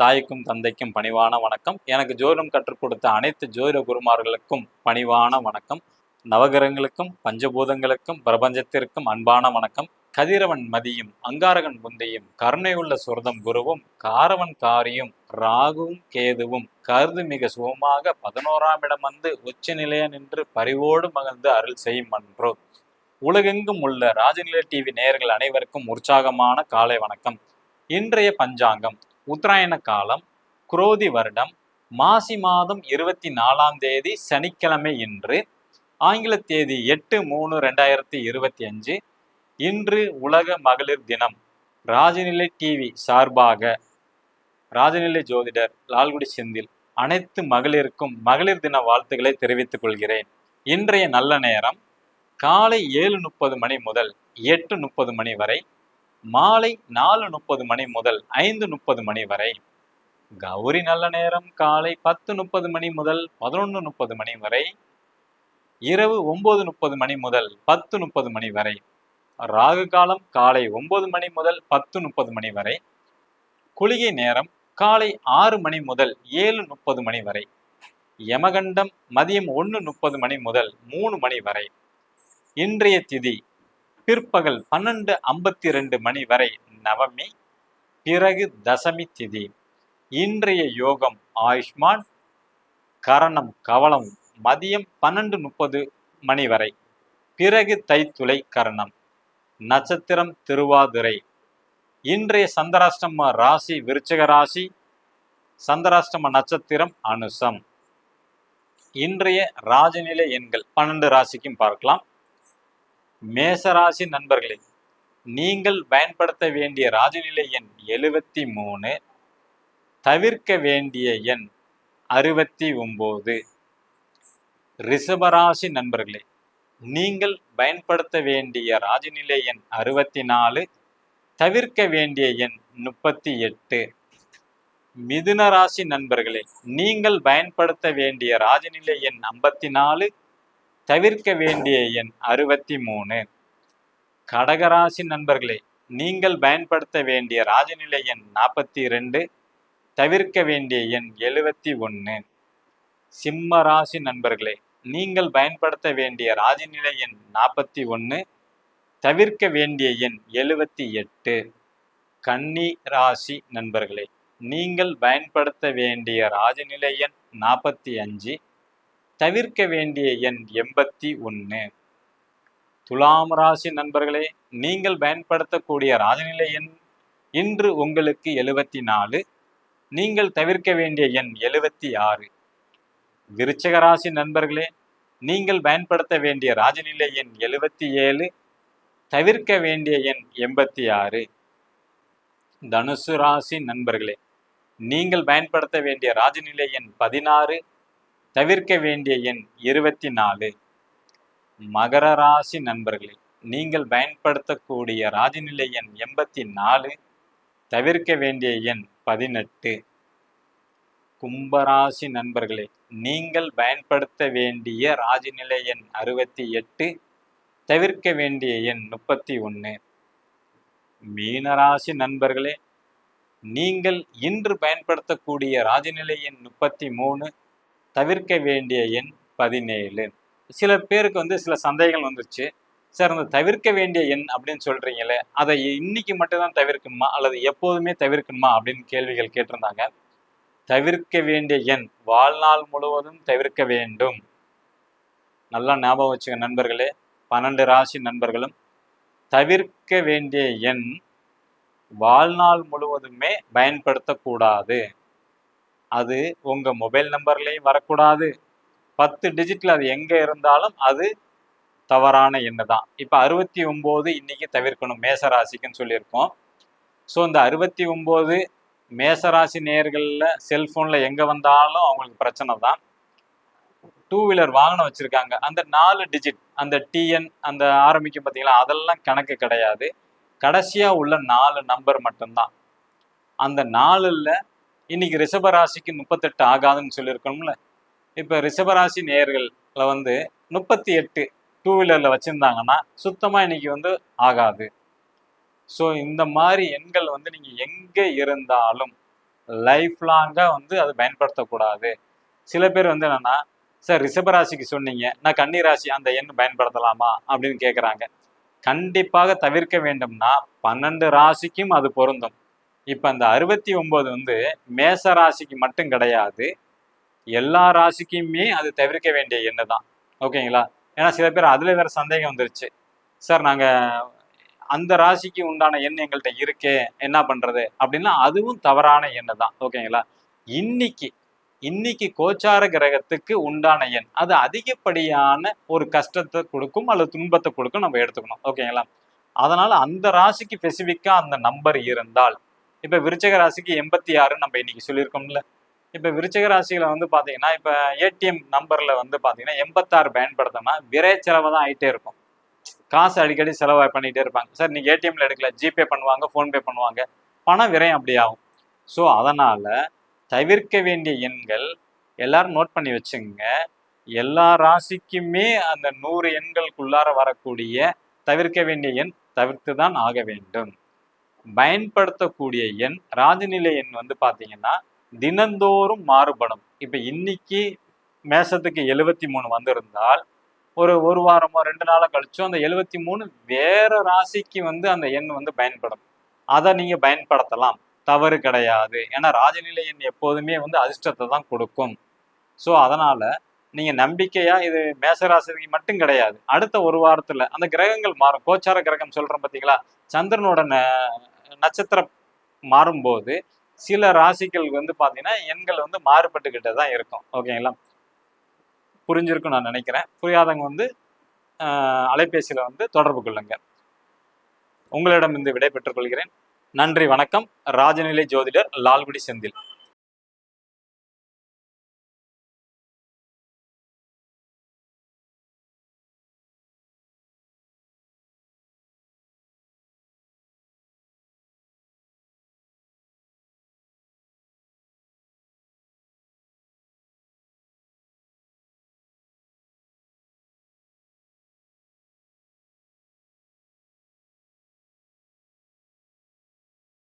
தாய்க்கும் தந்தைக்கும் பணிவான வணக்கம். எனக்கு ஜோதிடம் கற்றுக் கொடுத்த அனைத்து ஜோதிட குருமார்களுக்கும் பணிவான வணக்கம். நவகிரகங்களுக்கும் பஞ்சபூதங்களுக்கும் பிரபஞ்சத்திற்கும் அன்பான வணக்கம். கதிரவன் மதியும் அங்காரகன் புந்தையும் கருணையுள்ள சுரதம் குருவும் காரவன் காரியும் ராகுவும் கேதுவும் கருது மிக சுகமாக பதினோராம் இடம் வந்து உச்ச நிலைய நின்று பரிவோடு மகிழ்ந்து அருள் செய்யும் அன்றோ. உலகெங்கும் உள்ள ராஜநிலை டிவி நேயர்கள் அனைவருக்கும் உற்சாகமான காலை வணக்கம். இன்றைய பஞ்சாங்கம் உத்தராயண காலம் குரோதி வருடம் மாசி மாதம் இருபத்தி நாலாம் தேதி சனிக்கிழமை இன்று ஆங்கில தேதி எட்டு மூணு ரெண்டாயிரத்தி இருபத்தி அஞ்சு இன்று உலக மகளிர் தினம். ராஜநிலை டிவி சார்பாக ராஜநிலை ஜோதிடர் லால்குடி செந்தில் அனைத்து மகளிருக்கும் மகளிர் தின வாழ்த்துக்களை தெரிவித்துக் கொள்கிறேன். இன்றைய நல்ல நேரம் காலை ஏழு முப்பது மணி முதல் எட்டு முப்பது மணி வரை மாலை நாலு முப்பது மணி முதல் ஐந்து முப்பது மணி வரை கௌரி நல்ல நேரம் காலை பத்து முப்பது மணி முதல் பதினொன்று முப்பது மணி வரை இரவு ஒன்பது முப்பது மணி முதல் பத்து முப்பது மணி வரை ராகு காலம் காலை ஒன்பது மணி முதல் பத்து முப்பது மணி வரை குளிகை நேரம் காலை ஆறு மணி முதல் ஏழு முப்பது மணி வரை யமகண்டம் மதியம் ஒன்று முப்பது மணி முதல் மூணு மணி வரை. இன்றைய திதி பிற்பகல் பன்னெண்டு ஐம்பத்தி ரெண்டு மணி வரை நவமி பிறகு தசமி திதி. இன்றைய யோகம் ஆயுஷ்மான் கரணம் கவலம் மதியம் பன்னெண்டு முப்பது மணி வரை. பிறகு தைத்துளை கரணம் நட்சத்திரம் திருவாதிரை. இன்றைய சந்திராஷ்டம ராசி விருச்சக ராசி சந்திராஷ்டம நட்சத்திரம் அனுசம். இன்றைய ராஜநிலை எண்கள் பன்னெண்டு ராசிக்கும் பார்க்கலாம். மேசராசி நண்பர்களே நீங்கள் பயன்படுத்த வேண்டிய ராஜநிலை எண் எழுவத்தி மூணு தவிர்க்க வேண்டிய எண் அறுபத்தி ஒன்பது ரிஷபராசி நண்பர்களே நீங்கள் பயன்படுத்த வேண்டிய ராஜநிலை எண் அறுபத்தி நாலு தவிர்க்க வேண்டிய எண் முப்பத்தி எட்டு. மிதுன ராசி நண்பர்களே நீங்கள் பயன்படுத்த வேண்டிய ராஜநிலை எண் ஐம்பத்தி நாலு தவிர்க்க வேண்டிய எண் அறுபத்தி மூணு கடகராசி நண்பர்களே நீங்கள் பயன்படுத்த வேண்டிய ராஜநிலை எண் நாற்பத்தி ரெண்டு தவிர்க்க வேண்டிய எண் எழுபத்தி ஒன்று சிம்ம ராசி நண்பர்களே நீங்கள் பயன்படுத்த வேண்டிய ராஜநிலை எண் நாற்பத்தி ஒன்று தவிர்க்க வேண்டிய எண் எழுபத்தி எட்டு கன்னி ராசி நண்பர்களே நீங்கள் பயன்படுத்த வேண்டிய ராஜநிலை எண் நாற்பத்தி அஞ்சு தவிர்க்க வேண்டிய எண் எண்பத்தி ஒன்று துலாம் ராசி நண்பர்களே நீங்கள் பயன்படுத்தக்கூடிய ராஜநிலை எண் இன்று உங்களுக்கு எழுபத்தி நாலு. நீங்கள் தவிர்க்க வேண்டிய எண் எழுபத்தி ஆறு. விருச்சக ராசி நண்பர்களே நீங்கள் பயன்படுத்த வேண்டிய ராஜநிலை எண் எழுபத்தி ஏழு. தவிர்க்க வேண்டிய எண் எண்பத்தி ஆறு. தனுசு ராசி நண்பர்களே நீங்கள் பயன்படுத்த வேண்டிய ராஜநிலை எண் பதினாறு. தவிர்க்க வேண்டிய எண் இருபத்தி நாலு மகர ராசி நண்பர்களே நீங்கள் பயன்படுத்தக்கூடிய ராஜநிலை எண் எண்பத்தி நாலு தவிர்க்க வேண்டிய எண் பதினெட்டு. கும்பராசி நண்பர்களே நீங்கள் பயன்படுத்த வேண்டிய ராஜநிலை எண் அறுபத்தி எட்டு தவிர்க்க வேண்டிய எண் முப்பத்தி ஒன்று மீனராசி நண்பர்களே நீங்கள் இன்று பயன்படுத்தக்கூடிய ராஜநிலை எண் முப்பத்தி மூணு தவிர்க்க வேண்டிய எண் பதினேழு. சில பேருக்கு வந்து சில சந்தேகங்கள் வந்துச்சு சார் அந்த தவிர்க்க வேண்டிய எண் அப்படின்னு சொல்கிறீங்களே அதை இன்னைக்கு மட்டும்தான் தவிர்க்கணுமா? அல்லது எப்போதுமே தவிர்க்கணுமா? அப்படின்னு கேள்விகள் கேட்டிருந்தாங்க. தவிர்க்க வேண்டிய எண் வாழ்நாள் முழுவதும் தவிர்க்க வேண்டும். நல்லா ஞாபகம் வச்சுக்க நண்பர்களே பன்னெண்டு ராசி நண்பர்களும். தவிர்க்க வேண்டிய எண் வாழ்நாள் முழுவதுமே பயன்படுத்தக்கூடாது. அது உங்கள் மொபைல் நம்பர்லேயும் வரக்கூடாது. பத்து டிஜிட்டில் அது எங்கே இருந்தாலும் அது தவறான எண்ணு தான். இப்போ அறுபத்தி ஒம்பது இன்றைக்கி தவிர்க்கணும் மேச ராசிக்குன்னு சொல்லியிருக்கோம். ஸோ இந்த அறுபத்தி ஒம்பது மேசராசி நேர்களில் செல்ஃபோனில் எங்கே வந்தாலும் அவங்களுக்கு பிரச்சனை தான். டூ வீலர் வாகனம் வச்சுருக்காங்க. அந்த நாலு டிஜிட் அந்த டிஎன் அந்த ஆரம்பிக்கும் பார்த்தீங்களா அதெல்லாம் கணக்கு கிடையாது. கடைசியாக உள்ள நாலு நம்பர் மட்டும்தான். அந்த நாலில் இன்னைக்கு ரிஷபராசிக்கு முப்பத்தெட்டு ஆகாதுன்னு சொல்லியிருக்கணும்ல இப்போ ரிஷபராசி நேயர்கள்ல வந்து முப்பத்தி எட்டு டூ வீலரில் வச்சுருந்தாங்கன்னா சுத்தமாக இன்னைக்கு வந்து ஆகாது. ஸோ இந்த மாதிரி எண்கள் வந்து நீங்கள் எங்கே இருந்தாலும் லைஃப் லாங்காக வந்து அதை பயன்படுத்தக்கூடாது. சில பேர் வந்து என்னன்னா சார் ரிஷபராசிக்கு சொன்னீங்க. நான் கன்னிராசி அந்த எண் பயன்படுத்தலாமா? அப்படின்னு கேட்குறாங்க கண்டிப்பாக தவிர்க்க வேண்டும்னா பன்னெண்டு ராசிக்கும் அது பொருந்தும். இப்போ அந்த அறுபத்தி ஒன்பது வந்து மேச ராசிக்கு மட்டும் கிடையாது. எல்லா ராசிக்குமே அது தவிர்க்க வேண்டிய எண்ணு தான் ஓகேங்களா? ஏன்னா சில பேர் அதில் வேற சந்தேகம் வந்துருச்சு. சார் நாங்கள் அந்த ராசிக்கு உண்டான எண் எங்கள்கிட்ட இருக்கே என்ன பண்ணுறது அப்படின்னா அதுவும் தவறான எண்ணு தான் ஓகேங்களா? இன்னைக்கு இன்னைக்கு கோச்சார கிரகத்துக்கு உண்டான எண். அது அதிகப்படியான ஒரு கஷ்டத்தை கொடுக்கும் அல்லது துன்பத்தை கொடுக்கும் நம்ம எடுத்துக்கணும். ஓகேங்களா? அதனால அந்த ராசிக்கு ஸ்பெசிஃபிக்காக அந்த நம்பர் இருந்தால் இப்ப விருச்சக ராசிக்கு எண்பத்தி ஆறு நம்ம இன்னைக்கு சொல்லியிருக்கோம்ல. இப்ப விருச்சக ராசியில வந்து பாத்தீங்கன்னா இப்ப ஏடிஎம் நம்பர்ல வந்து பாத்தீங்கன்னா எண்பத்தாறு பயன்படுத்தோம்னா விரை செலவு தான் ஆயிட்டே இருக்கும். காசு அடிக்கடி செலவாக பண்ணிட்டே இருப்பாங்க. சார் நீங்க ஏடிஎம்ல எடுக்கல ஜிபே பண்ணுவாங்க ஃபோன்பே பண்ணுவாங்க. பணம் விரையும் அப்படி ஆகும். ஸோ அதனால தவிர்க்க வேண்டிய எண்கள் எல்லாரும் நோட் பண்ணி வச்சுங்க. எல்லா ராசிக்குமே அந்த நூறு எண்களுக்குள்ளார வரக்கூடிய தவிர்க்க வேண்டிய எண் தவிர்த்து தான் ஆக வேண்டும். பயன்படுத்தக்கூடிய எண் ராஜநிலை எண் வந்து பார்த்தீங்கன்னா தினந்தோறும் மாறுபடும். இப்போ இன்னைக்கு மேசத்துக்கு எழுவத்தி மூணு வந்திருந்தால் ஒரு ஒரு வாரமோ ரெண்டு நாளோ கழிச்சோ அந்த எழுவத்தி மூணு வேற ராசிக்கு வந்து அந்த எண் வந்து பயன்படும். அதை நீங்க பயன்படுத்தலாம். தவறு கிடையாது. ஏன்னா ராஜநிலை எண் எப்போதுமே வந்து அதிர்ஷ்டத்தை தான் கொடுக்கும். ஸோ அதனால நீங்க நம்பிக்கையா இது மேசராசிக்கு மட்டும் கிடையாது. அடுத்த ஒரு வாரத்துல அந்த கிரகங்கள் மாறும். கோச்சார கிரகம் சொல்றோம் பார்த்தீங்களா சந்திரனோட நட்சத்திரம் மாறும்போது சில ராசிகள் வந்து பார்த்தீங்கன்னா எண்கள் வந்து மாறுபட்டுக்கிட்டே தான் இருக்கும். ஓகேங்களா? புரிஞ்சிருக்கும் நான் நினைக்கிறேன். புரியாதவங்க வந்து அலைபேசியில் வந்து தொடர்பு கொள்ளுங்க. உங்களிடம் இருந்து விடை பெற்றுக் கொள்கிறேன். நன்றி வணக்கம். ராஜநிலை ஜோதிடர் லால்குடி செந்தில்.